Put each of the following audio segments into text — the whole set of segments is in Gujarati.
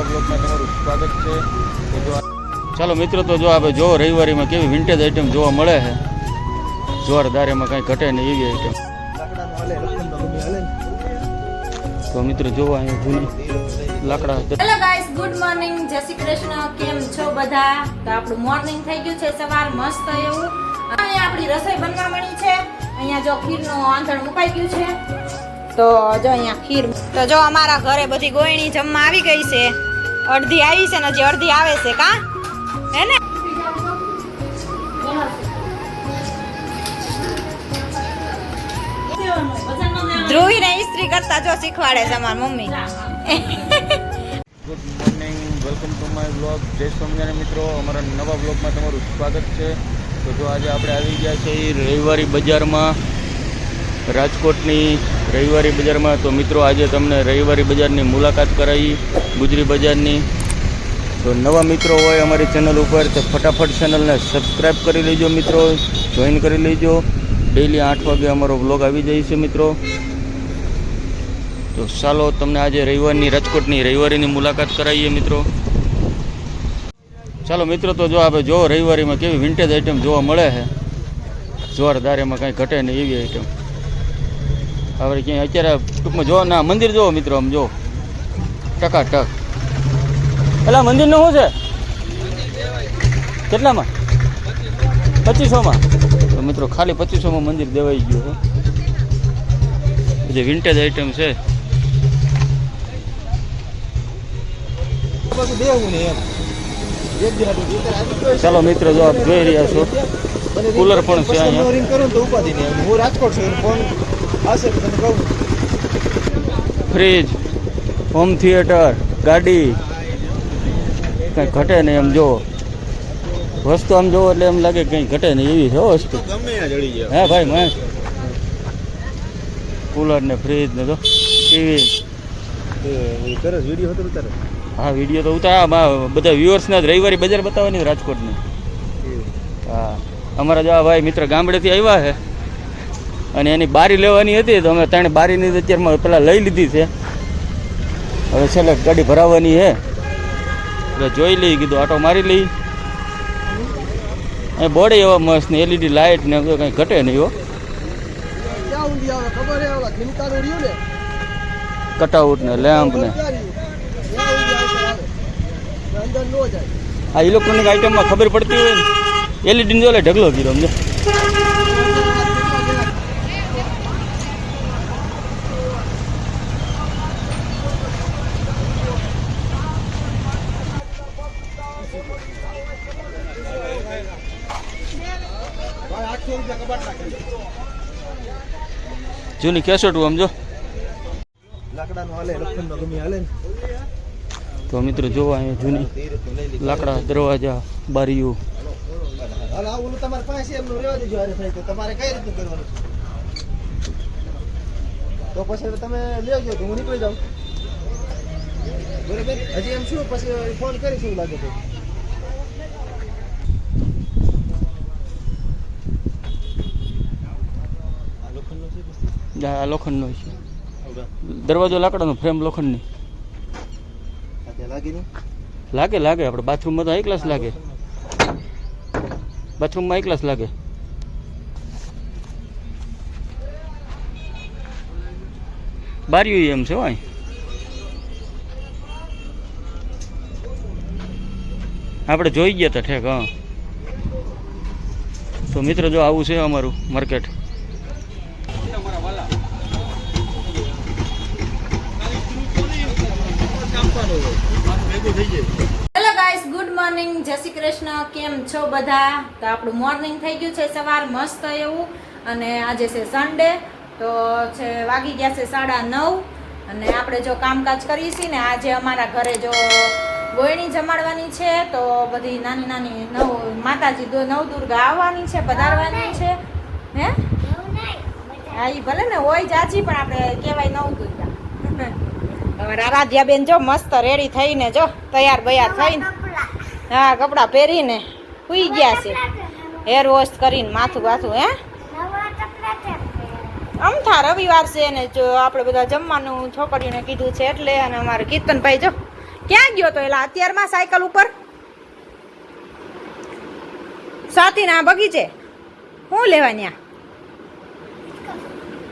નવા બ્લોગમાં તમારું સ્વાગત છે. તો જો ચાલો મિત્રો તો જો આપણે જો રવિવારીમાં કેવી વિન્ટેજ આઈટમ જોવા મળે છે. જોરદાર એમાં કાંઈ ઘટે નહીં એવી આઈટમ તો મિત્રો જોવા અહીંયા જૂની લાકડા હેલો ગાઈસ ગુડ મોર્નિંગ જય શ્રી કૃષ્ણ. કેમ છો બધા? તો આપણું મોર્નિંગ થઈ ગયું છે સવાર. મસ્ત એવું. અહીંયા આપણી રસોઈ બનવા મળી છે. અહીંયા જો ખીરનું આંધણ મુકાઈ ગયું છે. તો જો અહીંયા ખીર તો જો અમારા ઘરે બધી ગોયણી જમવા આવી ગઈ છે. અડધી આવી છે ને હજી અડધી આવે છે કા? હે ને? ધ્રુવીને ઇસ્ત્રી કરતા જો શીખવાડે છે મારી mummy. Good morning welcome to my blog જય સ્વામિનારાયણ મિત્રો. અમારા નવા બ્લોગમાં તમારું સ્વાગત છે. તો જો આજે આપણે આવી ગયા છીએ રવિવારી બજારમાં. રાજકોટની રવિવારી બજારમાં તો મિત્રો આજે તમને રવિવારી બજારની મુલાકાત કરાવી ગુજરી બજારની. તો નવા મિત્રો હોય અમારી ચેનલ ઉપર તો ફટાફટ ચેનલને સબસ્ક્રાઈબ કરી લેજો મિત્રો, જોઈન કરી લેજો. ડેઈલી આઠ વાગે અમારો બ્લોગ આવી જાય છે મિત્રો. તો ચાલો તમને આજે રવિવારની, રાજકોટની રવિવારીની મુલાકાત કરાવીએ મિત્રો. ચાલો મિત્રો તો જો આપણે જો રવિવારીમાં કેવી વિન્ટેજ આઈટમ જોવા મળે છે. જોરદાર એમાં કાંઈ ઘટે નહીં એવી આઈટમ આપણે ક્યાંય અત્યારે ટૂંકમાં જો ના મંદિર જોવો મિત્રો આમ જો. ટકા ટક પેલા મંદિરનું શું છે? કેટલામાં? પચીસોમાં? તો મિત્રો ખાલી પચીસોમાં મંદિર દેવાઈ ગયું જે વિન્ટેજ આઈટમ છે. ચાલો મિત્રો જો આપ જોઈ રહ્યા છો. કુલર પણ છે અહીંયા. રિંગ કરું તો ઉપાધિ નહીં હું રાજકોટ છું ફોન તો કહું ફ્રીજ હોમ થિયેટર ગાડી. કંઈ ઘટે નહીં એમ જો વસ્તુ આમ જોવો એટલે એમ લાગે કંઈ ઘટે નહીં એવી છે વસ્તુ. હે ભાઈ મહેશ કુલર ને ફ્રીજ ને તો ટીવી સરસ વીડિયો હતો ઉતારે હા વીડિયો તો ઉતાર. બધા વ્યુઅર્સને જ રવિવારી બજાર બતાવવાની રાજકોટની. હા. અમારા જેવા ભાઈ મિત્ર ગામડેથી આવ્યા છે. અને એની બારી લેવાની હતી તો અમે ત્રણ બારીની અત્યારમાં પેલા લઈ લીધી છે. હવે છેલ્લે ગાડી ભરાવવાની છે. એટલે જોઈ લઈ કીધું, આટો મારી લઈ. એ બોર્ડ એવા મસ્ત ને એલઈડી લાઇટ ને કંઈ ઘટે નહીં હો. ને કટઆઉટ ને લેમ્પ ને. નો આ ઇલેક્ટ્રોનિક આઈટમમાં ખબર પડતી હોય ને. એલઈડી જો લે ઢગલો ગીરો સમજો ભાઈ આઠસો રૂપિયા કબાટ નાખી જૂની કેસેટું હાલે ને. તો મિત્રો જોવા અહીંયા જૂની. લાકડા દરવાજા બારીઓ. તમારે પાસે એમનું રહેવા દેજો થાય તો. તમારે કઈ રીતનું કરવાનું તો પછી તમે લેજો તો હું નીકળી જાઉં. બરાબર? હજી એમ શું પછી ફોન કરીશું લાગે તો આ લોખંડનો છે પછી? આ લોખંડનો છે. દરવાજો લાકડાનો ફ્રેમ લોખંડની. લાગી લાગે આપણે બાથરૂમમાં તો એક ક્લાસ લાગે. બાથરૂમમાં. એક ક્લાસ લાગે. બારીઓ એમ છે હોય આપણે જોઈ ગયા હતા ઠેક હા. તો મિત્ર જો આવું છે અમારું market hello guys good morning. જય શ્રી કૃષ્ણ. કેમ છો બધા? તો આપણું મોર્નિંગ થઈ ગયું છે સવાર. મસ્ત એવું. અને આજે છે સન્ડે તો છે વાગી ગયા છે સાડા નવ. અને આપણે જો કામકાજ કરીએ છીએ ને આજે અમારા ઘરે જો ગોયણી જમાડવાની છે તો બધી નાની નાની નવ માતાજી નવ દુર્ગા આવવાની છે પધારવાની છે. હે? હા એ ભલે ને હોય જાજી પણ આપણે કહેવાય નવ દુર્ગા હવે આરાધ્યાબેન જો મસ્ત રેડી થઈને જો તૈયાર બૈયાર થઈને હા કપડાં પહેરીને સુઈ ગયા છે. હેર વોશ કરીને માથું બાથું હે? અમથા રવિવાર છે ને જો આપણે બધા જમવાનું છોકરીઓને કીધું છે એટલે અને અમારે કીર્તનભાઈ જો ક્યાં ગયો તો એલા? અત્યારમાં સાયકલ ઉપર? સાતીના બગીચે. શું લેવા ન્યા?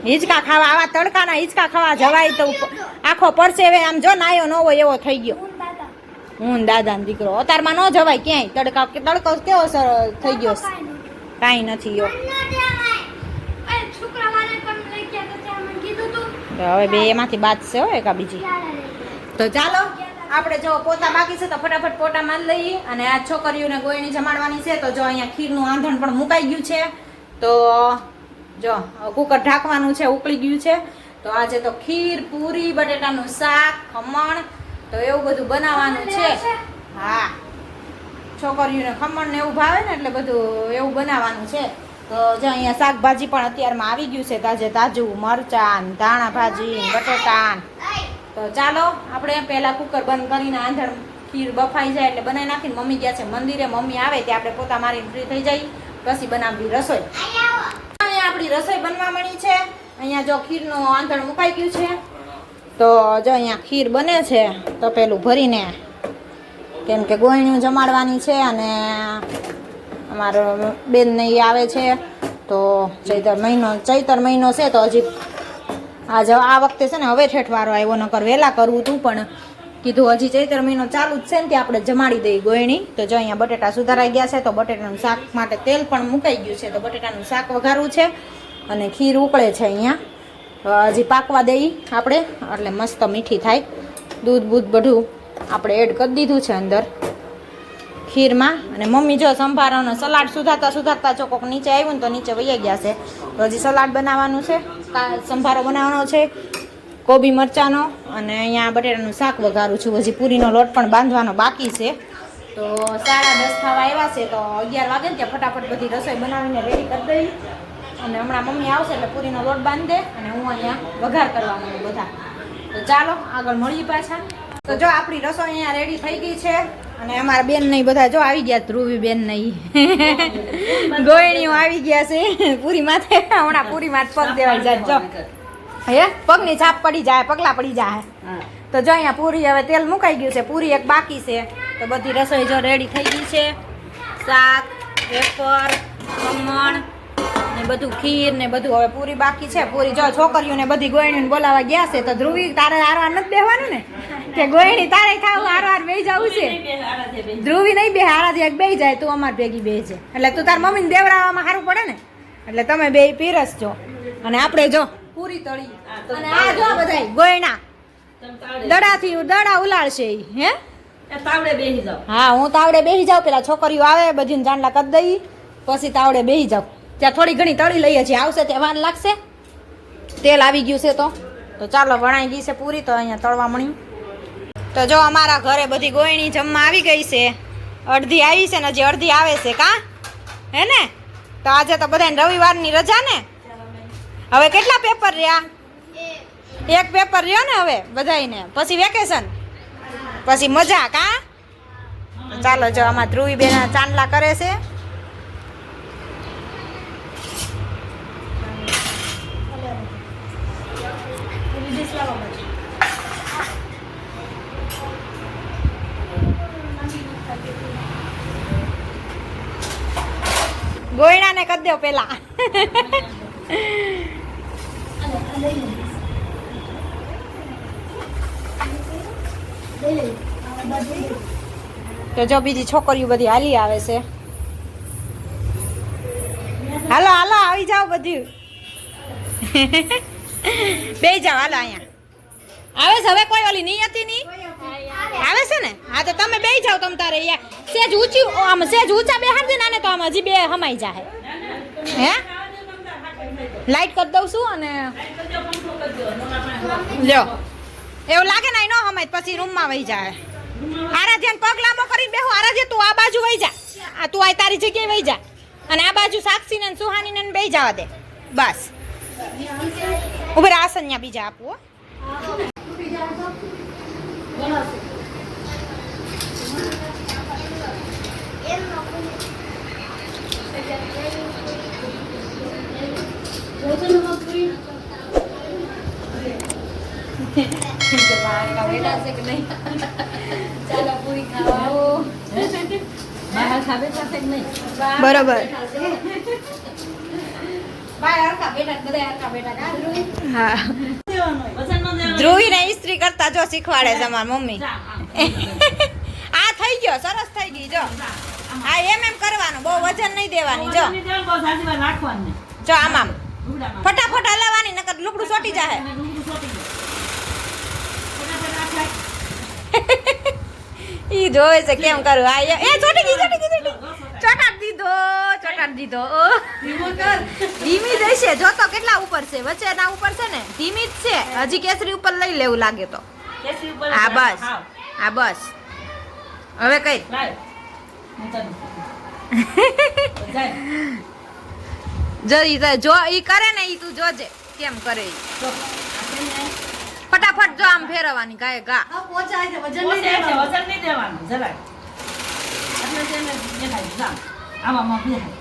હિંચકા ખાવા આવા તડકાના હિંચકા ખાવા જવાય તો આખો પરસેવે આમ જો નાયો ન હોય એવો થઈ ગયો. હું દાદાનો દીકરો. અતારમાં ન જવાય ક્યાંય. તડકા તડકો કેવો સર થઈ ગયો કાંઈ નથી. યો તો હવે બે એમાંથી બાદ છે હોય એકા બીજી. તો ચાલો આપણે જો પોતા બાકી છે તો ફટાફટ પોતા મારી લઈએ. અને આ છોકરીઓને ગોળણી જમાડવાની છે તો જો અહીંયા ખીરનું આંધણ પણ મુકાઈ ગયું છે. તો જો કુકર ઢાંકવાનું છે, ઉકળી ગયું છે. તો આજે તો ખીર, પૂરી, બટેટાનું શાક, ખમણ, તો એવું બધું બનાવવાનું છે. હા. છોકરીઓને ખમણ ને એવું ભાવે ને એટલે બધું એવું બનાવવાનું છે. તો જો અહીંયા શાકભાજી પણ અત્યારમાં આવી ગયું છે, તાજે તાજું મરચાં, ધાણા ભાજી, બટેટા. તો ચાલો, આપણે પહેલાં કુકર બંધ કરીને આંધણ ખીર બફાઈ જાય એટલે બનાવી નાખીને મમ્મી ગયા છે, મંદિરે મમ્મી આવે ત્યાં આપણે પોતા મારીને ફ્રી થઈ જાય. પછી બનાવવી રસોઈ. આપણી રસોઈ બનવા મળી છે. અહીંયા જો ખીરનું આંધણ મુકાઈ ગયું છે. તો જો અહીંયા ખીર બને છે, તો પેલું ભરીને કેમ કે ગોયણું જમાડવાની છે અને અમારો બેન ને ઈ આવે છે. તો ચૈતર મહિનો ચૈતર મહિનો છે તો હજી આજે આ વખતે છે ને હવે ઠેઠવારો આવ્યો, નકર વહેલા કરવું હતું પણ કીધું, હજી ચૈત્ર મહિનો ચાલુ જ છે ને ત્યાં આપણે જમાડી દઈએ ગોયણી. તો જો અહીંયા બટેટા સુધારાઈ ગયા છે, તો બટેટાનું શાક માટે તેલ પણ મુકાઈ ગયું છે, તો બટેટાનું શાક વઘારવું છે અને ખીર ઉકળે છે અહીંયા. હજી પાકવા દઈ આપણે, એટલે મસ્ત મીઠી થાય. દૂધ બૂધ બધું આપણે એડ કરી દીધું છે અંદર ખીરમાં. અને મમ્મી જો સંભારોનો સલાડ સુધારતા સુધારતા જો કોક નીચે આવ્યું ને તો નીચે વહી ગયા છે. તો હજી સલાડ બનાવવાનું છે સંભારો બનાવવાનો છે કોબી મરચાંનો અને અહીંયા બટેટાનું શાક વઘારું છું. હજી પૂરીનો લોટ પણ બાંધવાનો બાકી છે. તો સાડા દસ થવા આવ્યા છે તો અગિયાર વાગે ત્યાં ફટાફટ બધી રસોઈ બનાવીને રેડી કરી દઈ. અને હમણાં મમ્મી આવશે એટલે પૂરીનો લોટ બાંધી દે અને હું અહીંયા વઘાર કરવાનું બધા. તો ચાલો આગળ મળીએ પાછા. તો જો આપણી રસોઈ અહીંયા રેડી થઈ ગઈ છે અને અમારા બેન નહીં બધા જો આવી ગયા ધ્રુવી બેન નહીં ગોયણીઓ આવી ગયા છે. પૂરી માથે હમણાં પૂરી માથે પગ દેવા જાય જો. હે? પગની છાપ પડી જાય પગલા પડી જાય. તો જો અહીંયા પૂરી હવે તેલ મુકાઈ ગયું છે પૂરી એક બાકી છે. તો બધી રસોઈ જો રેડી થઈ ગઈ છે. શાક વેફર ખમણ ને બધું ખીર ને બધું હવે પૂરી બાકી છે. પૂરી જો છોકરીઓને બધી ગોયણીને બોલાવા ગયા છે તો ધ્રુવી તારે હારવાર નથી બેહવાનું ને? કે ગોયણી તારે ખાવું હારવાર બેહી જવું છે? ધ્રુવી નહીં બે હારાથી એક બે જાય તું અમાર ભેગી બે છે એટલે તું તાર મમ્મીને દેવડાવવામાં સારું પડે ને? એટલે તમે બે પીરસજો. અને આપણે જો પૂરી તળી. અને આ જો બધાય ગોયણા. દડાથી દડા ઉલાળશે હે? તાવડે બેહી જાઓ. હા હું તાવડે બેસી જાઉં પેલા છોકરીઓ આવે બધીને જાંડલા કરી દઈ પછી તાવડે બેસી જાઉં. ત્યાં થોડી ઘણી તળી લઈએ છીએ. આવશે તે વાર લાગશે? તેલ આવી ગયું છે તો? તો ચાલો વણાઈ ગઈ છે પૂરી તો અહીંયા તળવા મણી તો જો અમારા ઘરે બધી ગોયણી જમવા આવી ગઈ છે. અડધી આવી છે ને હજી અડધી આવે છે કા? હે ને? તો આજે તો બધાને રવિવારની રજા ને? હવે કેટલા પેપર રહ્યા? એક. પેપર રહ્યો ને હવે બધાયને? પછી વેકેશન પછી મજા કા ચાલો જો આમાં ધ્રુવી બેન ચાંદલા કરે છે. ગોયણાને કરી દો પેલા તો જો બીજી છોકરીઓ બધી હાલી આવે છે. હાલો હાલો, આવી જાઓ બધી. બે જાઓ, હાલો, અહીંયા. આવે છે હવે કોઈ ઓલી નહીં હતી નહીં આવે છે ને? હા, તો તમે બે જાઓ તમ તારે અહીંયા. સેજ ઊંચી, આમ સેજ ઊંચા બે હાર દે ને તો આમ હજી બે હમાઈ જાય હે? લાઈટ કરી દઉં છું અને લ્યો. એવું લાગે ને ન હમે પછી રૂમમાં વહી જાય. આરાધ્યાન પગ લાંબો કરીને બેહો. આરાધ્ય, તું આ બાજુ વહી જા. આ તું આ તારી જગ્યાએ વહી જા. અને આ બાજુ સાક્ષીને સુહાનીને બે જવા દે. બસ. ઉભે આસન ન્યા બીજા આપવું હો. કે બહાર બેઠા છે કે નહીં ચાલો પૂરી ખાવા આવો બહાર ખાવે પાસે જ નહીં બરોબર. ધ્રુવી ન ઇસ્ત્રી કરતા જો શીખવાડે છે અમારી મમ્મી. આ થઈ ગયો સરસ થઈ ગઈ જો. આ એમ એમ કરવાનું બહુ વજન નહીં દેવાની જો. જો આમ આમ. ફટાફટ હલાવવાની નકર લુકડું ચોટી જાય. ઈ જોવે છે કેમ કરું. આ એ ચોટી ગઈ ચોટી ગઈ ચોટાડ દીધો ચોટાડ દીધો. ઓ. ધીમી હશે. જો તો કેટલા ઉપર છે? વચ્ચે ના ઉપર છે ને? ધીમી જ છે. હજી કેસરી ઉપર લઈ લેવું લાગે તો. કેસરી ઉપર આ બસ. હા. આ બસ. હવે કઈ? હું. જાય. જો ઈ કરે ને ઈ તું જોજે કેમ કરે ઈ છે ફટાફટ જો આમ ફેરવવાની ગાય ગા પોચાય છે, વજન નહીં દેવાનું જરાય. એટલે જ એને દેખાય, જા. આમાં આમાં બેહાય.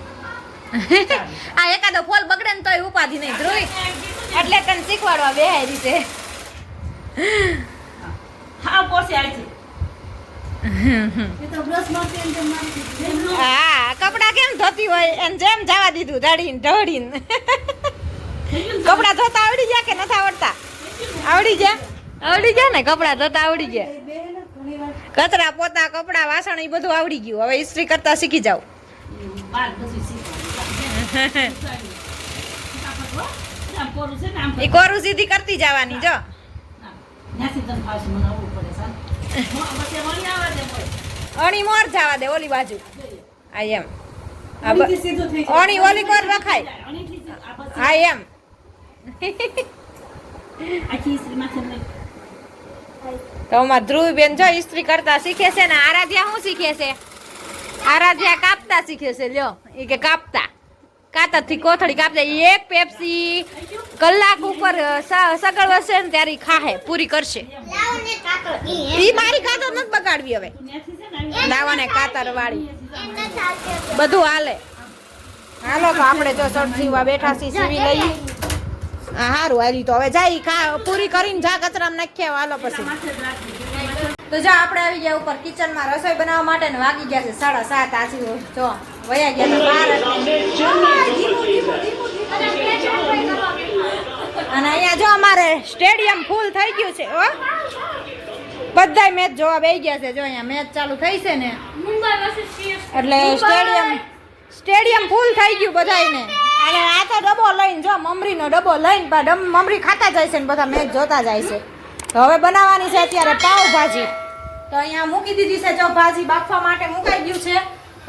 આ એકાદો ફોલ બગડે ને તોય ઉપાધિ નહીં ધ્રુવી એટલે તને શીખવાડવા બેહાય રીતે હાવ પોસે આઈ હા કપડા કેમ ધોતી હોય? એને જેમ જવા દીધું, ધડીને, ઢળીને. કપડા ધોતા આવડી ગયા કે નથી આવડતા? આવડી ગયા? આવડી ગયા ને કપડાં ધોતા આવડી ગયા. કચરા પોતા, કપડા, વાસણ એ બધું આવડી ગયું. હવે ઇસ્ત્રી કરતા શીખી આમ એ કોરું સીધી કરતી જવાની, જો. અણી મોર જવા દે ઓલી બાજુ. આ એમ ઓણી ઓલી કોર રખાય. આ એમ તો અમાર ધ્રુવબેન જો ઇસ્ત્રી કરતા શીખે છે ને આરાધ્યા શું શીખે છે? આરાધ્યા કાપતા શીખે છે લ્યો. એ કે કાપતા. કાતરથી કોથળી કાપતા એક પેપ્સી કલાક ઉપર સગળ વસે ને ત્યારે ખાહે, પૂરી કરશે. ઈ મારી કાતર નથી બગાડવી હવે. ત્યાંથી છે ને આવી દાવાને કાતર વાળી બધું હાલે. હાલો તો આપણે જો શર્ટ સીવવા બેઠા છીએ, સીવી લઈએ. હારું, હાલી તો હવે જાય ખા, પૂરી કરીને જા કચરામાં નાખ્યા હાલો પછી. તો જો, આપણે આવી ગયા ઉપર કિચનમાં રસોઈ બનાવવા માટે વાગી ગયા છે સાડા સાત આછી જો. વયા ગયા ધીમું. અને અહીંયા જો અમારે સ્ટેડિયમ ફૂલ થઈ ગયું છે હો. બધાય મેચ જોવા બેસી ગયા છે. જો અહીંયા મેચ ચાલુ થઈ છે ને મુંબઈ versus CSK. એટલે સ્ટેડિયમ સ્ટેડિયમ ફૂલ થઈ ગયું બધાયને. અને આ તો ડબ્બો લઈને જો મમરીનો ડબ્બો લઈને પા ડમ- મમરી ખાતા જાય છે ને બધા મેચ જોતા જાય છે. તો હવે બનાવવાની છે અત્યારે પાવભાજી તો અહીંયા મૂકી દીધી છે જો ભાજી બાફવા માટે મુકાઈ ગયું છે.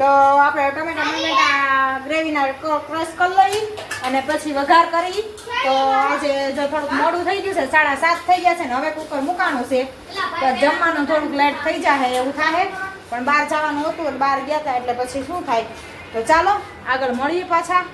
તો આપણે ટમેટા મમેટા ગ્રેવીના ક્રશ કરી લઈ અને પછી વઘાર કરી. તો આજે જો થોડુંક મોડું થઈ ગયું છે, સાડા સાત થઈ ગયા છે ને હવે કુકર મૂકાનું છે. તો જમવાનું થોડુંક લેટ થઈ જાય એવું થાય પણ બહાર જવાનું હતું બહાર ગયા હતા એટલે પછી શું થાય? તો ચાલો, આગળ મળીએ પાછા.